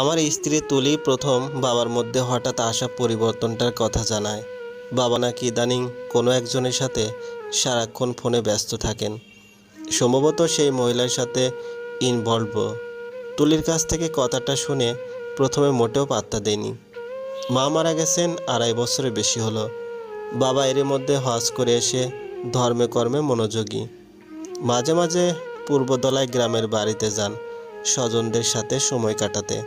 আমার স্ত্রী তুলি প্রথম বাবার মধ্যে হঠাৎ আসা পরিবর্তনটার কথা জানায়। বাবা নাকি ইদানিং কোনো একজনের সাথে সারাক্ষণ ফোনে ব্যস্ত থাকেন। সম্ভবত সেই মহিলার সাথে ইনভলভ তুলির কাছ থেকে কথাটা শুনে প্রথমে মোটেও পাত্তা দেয়নি। মা মারা গেছেন আড়াই বছরের বেশি হলো। বাবা এরই মধ্যে হজ করে এসে ধর্মে কর্মে মনোযোগী। মাঝে মাঝে পূর্বদলায় গ্রামের বাড়িতে যান স্বজনদের সাথে সময় কাটাতে।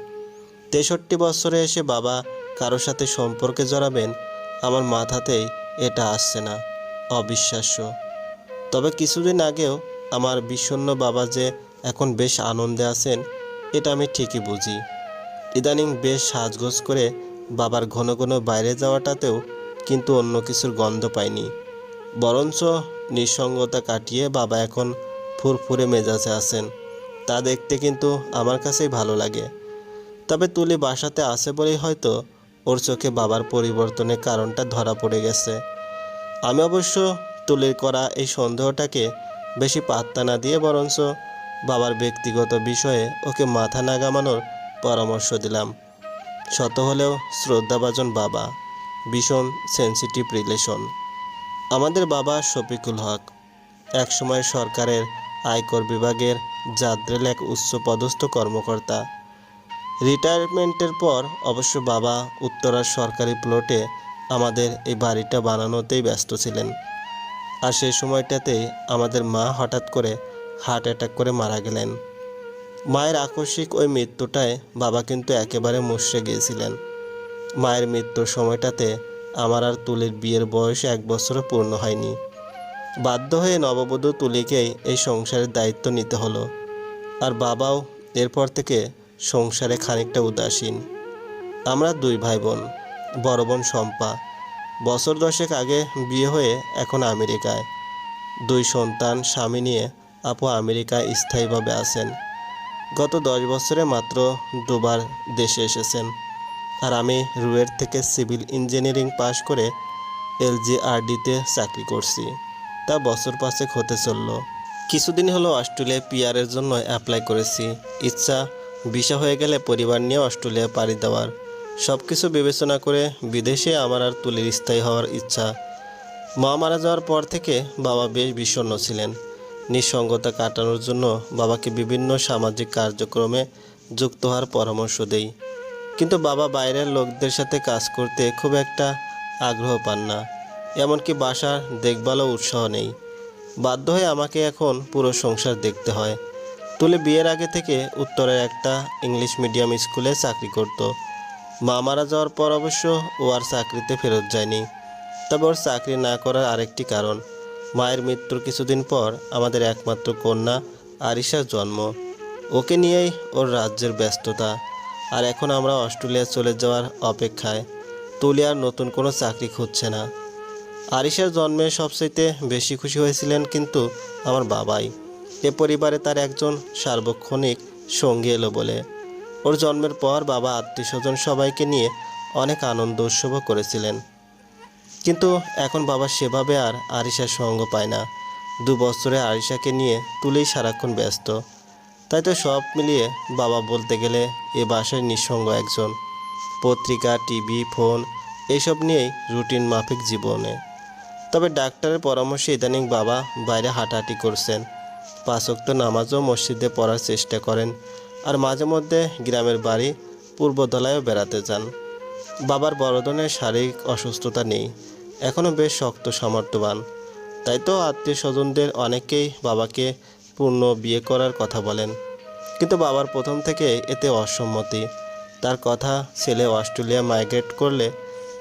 তেষট্টি বছরে এসে বাবা কারোর সাথে সম্পর্কে জড়াবেন, আমার মাথাতেই এটা আসছে না, অবিশ্বাস্য। তবে কিছুদিন আগেও আমার বিষণ্ণ বাবা যে এখন বেশ আনন্দে আছেন, এটা আমি ঠিকই বুঝি। ইদানিং বেশ সাজগোজ করে বাবার ঘন ঘন বাইরে যাওয়াটাতেও কিন্তু অন্য কিছুর গন্ধ পাইনি। বরঞ্চ নিঃসঙ্গতা কাটিয়ে বাবা এখন ফুরফুরে মেজাজে আছেন। তা দেখতে কিন্তু আমার কাছেই ভালো লাগে। তবে তুলি বাসাতে আছে বলেই হয়তো ওর চোখে বাবার পরিবর্তনের কারণটা ধরা পড়ে গেছে। আমি অবশ্য তুলির করা এই সন্দেহটাকে বেশি পাত্তা না দিয়ে বরঞ্চ বাবার ব্যক্তিগত বিষয়ে ওকে মাথা না গামানোর পরামর্শ দিলাম। শত হলেও শ্রদ্ধাভাজন বাবা, ভীষণ সেন্সিটিভ রিলেশন আমাদের বাবা শফিকুল হক, একসময় সরকারের আয়কর বিভাগের জাদ্রেল এক উচ্চপদস্থ কর্মকর্তা। রিটায়ারমেন্টের পর অবশ্য বাবা উত্তরার সরকারি প্লটে আমাদের এই বাড়িটা বানানোতেই ব্যস্ত ছিলেন। আর সেই সময়টাতেই আমাদের মা হঠাৎ করে হার্ট অ্যাটাক করে মারা গেলেন। মায়ের আকস্মিক ওই মৃত্যুটায় বাবা কিন্তু একেবারে মুষড়ে গিয়েছিলেন। মায়ের মৃত্যুর সময়টাতে আমার আর তুলির বিয়ের বয়স এক বছরও পূর্ণ হয়নি। বাধ্য হয়ে নববধূ তুলিকেই এই সংসারের দায়িত্ব নিতে হলো। আর বাবাও এরপর থেকে সংসারে খানিকটা উদাসীন। আমরা দুই ভাই বোন বড় বোন শম্পা। বছর দশেক আগে বিয়ে হয়ে এখন আমেরিকায়। দুই সন্তান, স্বামী নিয়ে আপু আমেরিকায় স্থায়ীভাবে আছেন। গত দশ বছরে মাত্র দুবার দেশে এসেছেন। আর আমি রুয়েট থেকে সিভিল ইঞ্জিনিয়ারিং পাশ করে এলজিআরডিতে চাকরি করছি। তা বছর পাঁচেক হতে চলল। কিছুদিন হলো অস্ট্রেলিয়ায় পিআরের জন্য অ্যাপ্লাই করেছি। ইচ্ছা ভিসা হয়ে গেলে পরিবার নিয়ে অস্ট্রেলিয়া পাড়ি দেওয়ার। সব কিছু বিবেচনা করে বিদেশে আমার আর তুলির স্থায়ী হওয়ার ইচ্ছা। মা মারা যাওয়ার পর থেকে বাবা বেশ বিষণ্ণ ছিলেন। নিঃসঙ্গতা কাটানোর জন্য বাবাকে বিভিন্ন সামাজিক কার্যক্রমে যুক্ত হওয়ার পরামর্শ দেই। কিন্তু বাবা বাইরের লোকদের সাথে কাজ করতে খুব একটা আগ্রহ পান না। এমনকি বাসার দেখভালও উৎসাহ নেই। বাধ্য হয়ে আমাকে এখন পুরো সংসার দেখতে হয়। তুলে বিয়ের আগে থেকে উত্তরের একটা ইংলিশ মিডিয়াম স্কুলে চাকরি করত। মা মারা যাওয়ার পর অবশ্য ও আর চাকরিতে ফেরত যায়নি। তবে ওর চাকরি না করার আরেকটি কারণ, মায়ের মৃত্যুর কিছুদিন পর আমাদের একমাত্র কন্যা আরিশার জন্ম। ওকে নিয়েই ওর রাজ্যের ব্যস্ততা। আর এখন আমরা অস্ট্রেলিয়া চলে যাওয়ার অপেক্ষায়, তুলি আর নতুন কোনো চাকরি খুঁজছে না। আরিশার জন্মে সবচাইতে বেশি খুশি হয়েছিলেন কিন্তু আমার বাবাই। এ পরিবারে তার একজন সার্বক্ষণিক সঙ্গী এলো বলে। ওর জন্মের পর বাবা আত্মীয় স্বজন সবাইকে নিয়ে অনেক আনন্দ উৎসবও করেছিলেন। কিন্তু এখন বাবা সেভাবে আর আরিশার সঙ্গ পায় না। দু বছরে আরিশাকে নিয়ে তুলেই সারাক্ষণ ব্যস্ত। তাই তো সব মিলিয়ে বাবা বলতে গেলে এ বাসায় নিঃসঙ্গ একজন। পত্রিকা, টিভি, ফোন এইসব নিয়েই রুটিন মাফিক জীবনে। তবে ডাক্তারের পরামর্শে ইদানিং বাবা বাইরে হাঁটাহাঁটি করছেন। পাঁচক্ত নামাজও মসজিদে পড়ার চেষ্টা করেন আর মাঝে মধ্যে গ্রামের বাড়ি পূর্বদলায়ও বেড়াতে যান। বাবার বড় ধরনের শারীরিক অসুস্থতা নেই, এখনও বেশ শক্ত সামর্থ্যবান। তাই তো আত্মীয় স্বজনদের অনেকেই বাবাকে পূর্ণ বিয়ে করার কথা বলেন। কিন্তু বাবার প্রথম থেকে এতে অসম্মতি। তার কথা ছেলে অস্ট্রেলিয়া মাইগ্রেট করলে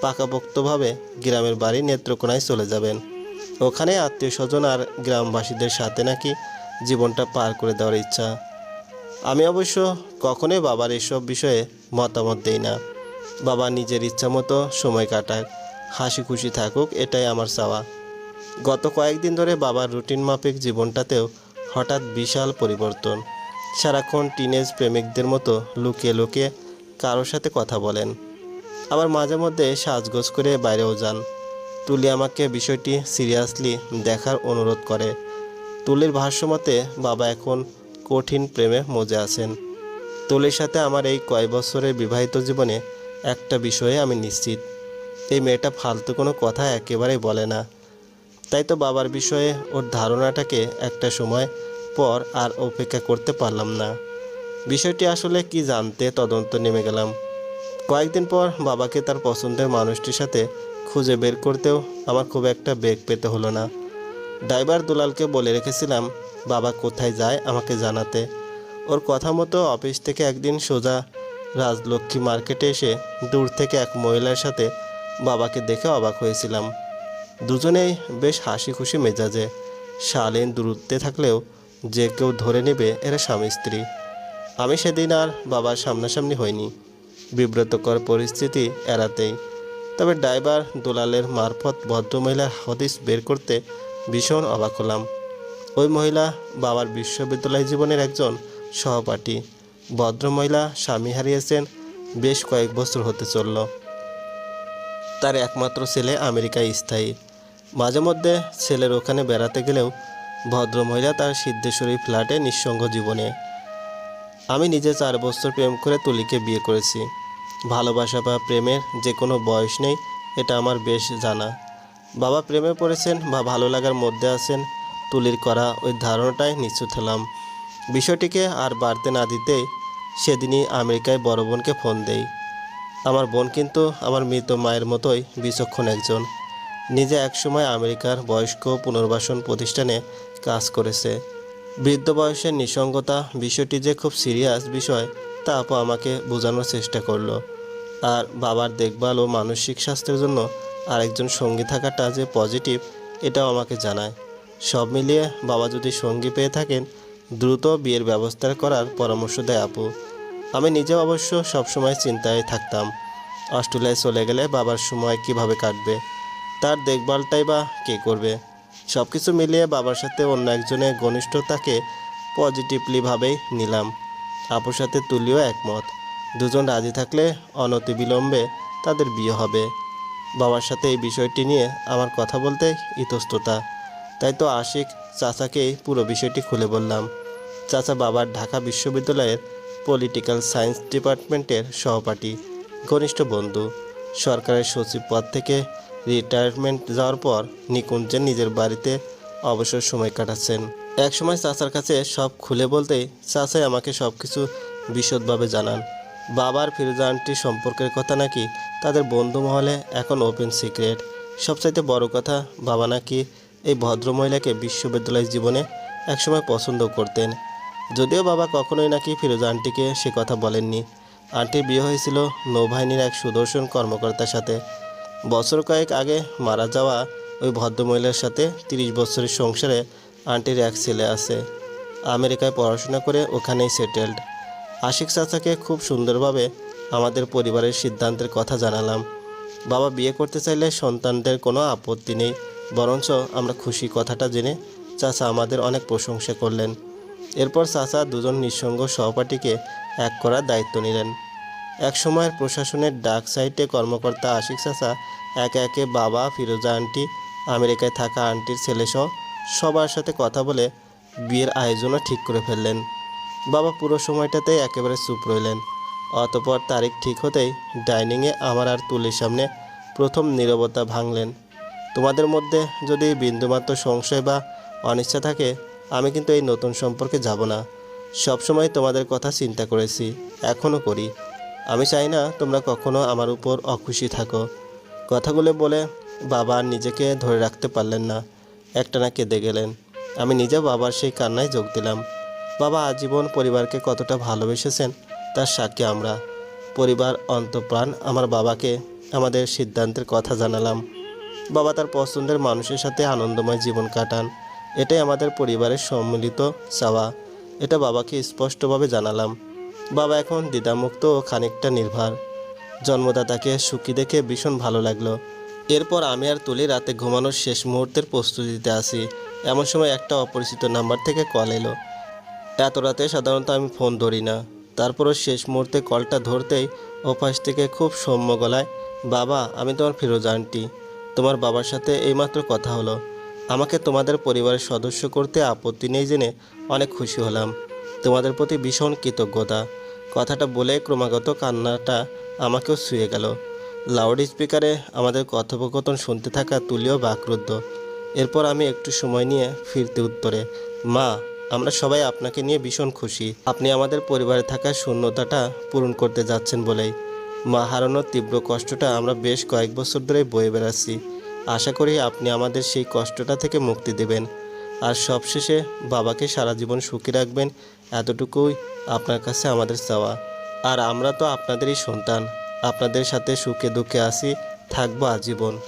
পাকাপোক্তভাবে গ্রামের বাড়ি নেত্রকোনায় চলে যাবেন। ওখানে আত্মীয় স্বজন আর গ্রামবাসীদের সাথে নাকি জীবনটা পার করে দেওয়ার ইচ্ছা। আমি অবশ্য কখনোই বাবার এসব বিষয়ে মতামত দেই না। বাবা নিজের ইচ্ছা মতো সময় কাটাক, হাসি খুশি থাকুক, এটাই আমার চাওয়া। গত কয়েকদিন ধরে বাবার রুটিন মাফিক জীবনটাতেও হঠাৎ বিশাল পরিবর্তন। সারাক্ষণ টিনেজ প্রেমিকদের মতো লুকিয়ে লুকিয়ে কারোর সাথে কথা বলেন। আবার মাঝে মধ্যে সাজগোজ করে বাইরেও যান। তুলি আমাকে বিষয়টি সিরিয়াসলি দেখার অনুরোধ করে। তুলির ভাষ্যমতে বাবা এখন কঠিন প্রেমে মজে আছেন। তুলির সাথে আমার এই কয় বছরের বিবাহিত জীবনে একটা বিষয়ে আমি নিশ্চিত। এই মেয়েটা ফালতু কোনো কথা একেবারেই বলে না। তাই তো বাবার বিষয়ে ওর ধারণাটাকে একটা সময় পর আর অপেক্ষা করতে পারলাম না। বিষয়টি আসলে কি জানতে তদন্ত নেমে গেলাম। কয়েকদিন পর বাবাকে তার পছন্দের মানুষটির সাথে খুঁজে বের করতেও আমার খুব একটা বেগ পেতে হলো না। ড্রাইভার দুলালকে বলে রেখেছিলাম, বাবা কোথায় যায় আমাকে জানাতে? ওর কথা মতো অফিস থেকে একদিন সোজা রাজলক্ষ্মী মার্কেটে এসে দূর থেকে এক মহিলার সাথে বাবাকে দেখে অবাক হয়েছিলাম। দুজনেই বেশ হাসি খুশি মেজাজে। শালীন দূরত্বে থাকলেও যে কেউ ধরে নেবে এরা স্বামী স্ত্রী। আমি সেদিন আর বাবার সামনাসামনি হইনি। বিব্রতকর পরিস্থিতি এড়াতেই। তবে ড্রাইভার দুলালের মারফত ভদ্রমহিলার হদিস বের করতে ভীষণ অবাক হলাম। ওই মহিলা বাবার বিশ্ববিদ্যালয় জীবনের একজন সহপাঠী। ভদ্রমহিলা স্বামী হারিয়েছেন, বেশ কয়েক বছর হতে চলল। তার একমাত্র ছেলে আমেরিকায় স্থায়ী। মাঝে মধ্যে ছেলের ওখানে বেড়াতে গেলেও ভদ্রমহিলা তার সিদ্ধেশ্বরী ফ্ল্যাটে নিঃসঙ্গ জীবনে। আমি নিজে চার বছর প্রেম করে তুলিকে বিয়ে করেছি। ভালোবাসা বা প্রেমের যে কোনো বয়স নেই, এটা আমার বেশ জানা। বাবা প্রেমে পড়েছেন বা ভালো লাগার মধ্যে আছেন, তুলির করা ওই ধারণাটাই নিশ্চিত হলাম। বিষয়টিকে আর বাড়তে না দিতেই সেদিনই আমেরিকায় বড় বোনকে ফোন দেই। আমার বোন কিন্তু আমার মৃত মায়ের মতোই বিচক্ষণ একজন। নিজে একসময় আমেরিকার বয়স্ক পুনর্বাসন প্রতিষ্ঠানে কাজ করেছে। বৃদ্ধ বয়সের নিঃসঙ্গতা বিষয়টি যে খুব সিরিয়াস বিষয়, তা আপু আমাকে বোঝানোর চেষ্টা করল। আর বাবার দেখভাল ও মানসিক স্বাস্থ্যের জন্য আরেকজন সঙ্গী থাকাটা যে পজিটিভ, এটাও আমাকে জানায়। সব মিলিয়ে বাবা যদি সঙ্গী পেয়ে থাকেন, দ্রুত বিয়ের ব্যবস্থা করার পরামর্শ দেয় আপু। আমি নিজেও অবশ্য সবসময় চিন্তায় থাকতাম, অস্ট্রেলিয়ায় চলে গেলে বাবার সময় কীভাবে কাটবে, তার দেখভালটাই বা কে করবে। সব কিছু মিলিয়ে বাবার সাথে অন্য একজনের ঘনিষ্ঠতাকে পজিটিভলিভাবেই নিলাম। আপুর সাথে তুলিও একমত, দুজন রাজি থাকলে অনতিবিলম্বে তাদের বিয়ে হবে। বাবার সাথে এই বিষয়টি নিয়ে আমার কথা বলতে ইতস্ততা। তাই তো আশিক চাচাকেই পুরো বিষয়টি খুলে বললাম। চাচা বাবার ঢাকা বিশ্ববিদ্যালয়ের পলিটিক্যাল সায়েন্স ডিপার্টমেন্টের সহপাঠী, ঘনিষ্ঠ বন্ধু। সরকারের সচিব পদ থেকে রিটায়ারমেন্ট যাওয়ার পর নিকুঞ্জের নিজের বাড়িতে অবসর সময় কাটাচ্ছেন। একসময় চাচার কাছে সব খুলে বলতেই চাচাই আমাকে সব কিছু বিশদভাবে জানান। বাবার ফিরোজা আন্টির সম্পর্কের কথা নাকি তাদের বন্ধু মহলে এখন ওপেন সিক্রেট। সবচাইতে বড় কথা, বাবা নাকি এই ভদ্রমহিলাকে বিশ্ববিদ্যালয় জীবনে একসময় পছন্দ করতেন। যদিও বাবা কখনোই নাকি ফিরোজা আন্টিকে সে কথা বলেননি। আন্টির বিয়ে হয়েছিল নৌবাহিনীর এক সুদর্শন কর্মকর্তার সাথে। বছর কয়েক আগে মারা যাওয়া ওই ভদ্রমহিলার সাথে তিরিশ বছরের সংসারে আন্টির এক ছেলে আছে। আমেরিকায় পড়াশোনা করে ওখানেই সেটেলড। আশিক চাচাকে খুব সুন্দরভাবে আমাদের পরিবারের সিদ্ধান্তের কথা জানালাম। বাবা বিয়ে করতে চাইলে সন্তানদের কোনো আপত্তি নেই, বরঞ্চ আমরা খুশি কথাটা জেনে চাচা আমাদের অনেক প্রশংসা করলেন। এরপর চাচা দুজন নিঃসঙ্গ সহপাঠীকে এক করার দায়িত্ব নিলেন। এক সময়ের প্রশাসনের ডাক সাইটে কর্মকর্তা আশিক চাচা একে একে বাবা, ফিরোজা আন্টি, আমেরিকায় থাকা আন্টির ছেলেসহ সবার সাথে কথা বলে বিয়ের আয়োজনও ঠিক করে ফেললেন। বাবা পুরো সময়টাতে একেবারে চুপ রইলেন। অতপর তারিখ ঠিক হতেই ডাইনিংয়ে আমার আর তুলির সামনে প্রথম নীরবতা ভাঙলেন। তোমাদের মধ্যে যদি বিন্দুমাত্র সংশয় বা অনিচ্ছা থাকে, আমি কিন্তু এই নতুন সম্পর্কে যাব না। সবসময় তোমাদের কথা চিন্তা করেছি এখনও করি। আমি চাই না তোমরা কখনো আমার উপর অখুশি থাকো। কথাগুলো বলে বাবা নিজেকে ধরে রাখতে পারলেন না। একটানা কেঁদে গেলেন। আমি নিজে বাবার সেই কান্নায় যোগ দিলাম। বাবা আজীবন পরিবারকে কতটা ভালোবেসেছেন তার সাক্ষী আমরা। পরিবার, অন্তপ্রাণ, আমার বাবাকে আমাদের সিদ্ধান্তের কথা জানালাম। বাবা তার পছন্দের মানুষের সাথে আনন্দময় জীবন কাটান। এটাই আমাদের পরিবারের সম্মিলিত চাওয়া। এটা বাবাকে স্পষ্টভাবে জানালাম। বাবা এখন দ্বিধামুক্ত ও খানিকটা নির্ভর। জন্মদাতাকে সুখী দেখে ভীষণ ভালো লাগল। এরপর আমি আর তুলি রাতে ঘুমানোর শেষ মুহূর্তের প্রস্তুতিতে আসি এমন সময় একটা অপরিচিত নাম্বার থেকে কল এলো। এত রাতে সাধারণত আমি ফোন ধরি না। তারপরও শেষ মুহূর্তে কলটা ধরতেই ওপাশ থেকে খুব সৌম্য গলায়, বাবা, আমি তোমার ফিরোজা আন্টি। তোমার বাবার সাথে এইমাত্র কথা হলো। আমাকে তোমাদের পরিবারের সদস্য করতে আপত্তি নেই জেনে অনেক খুশি হলাম। তোমাদের প্রতি ভীষণ কৃতজ্ঞতা। কথাটা বলে ক্রমাগত কান্নাটা আমাকেও শুয়ে গেল। লাউড স্পিকারে আমাদের কথোপকথন শুনতে থাকা তুলিও বাকরুদ্ধ। এরপর আমি একটু সময় নিয়ে ফিরতে উত্তরে, মা আমরা সবাই আপনাকে নিয়ে ভীষণ খুশি। আপনি আমাদের পরিবারে থাকা শূন্যতাটা পূরণ করতে যাচ্ছেন বলেই। মা হারানোর তীব্র কষ্টটা আমরা বেশ কয়েক বছর ধরে বয়ে বেড়াচ্ছি। আশা করি আপনি আমাদের সেই কষ্টটা থেকে মুক্তি দেবেন। আর সবশেষে বাবাকে সারা জীবন সুখী রাখবেন এতটুকুই আপনার কাছে আমাদের চাওয়া। আর আমরা তো আপনাদেরই সন্তান। আপনাদের সাথে সুখে দুঃখে আসি থাকব আজীবন।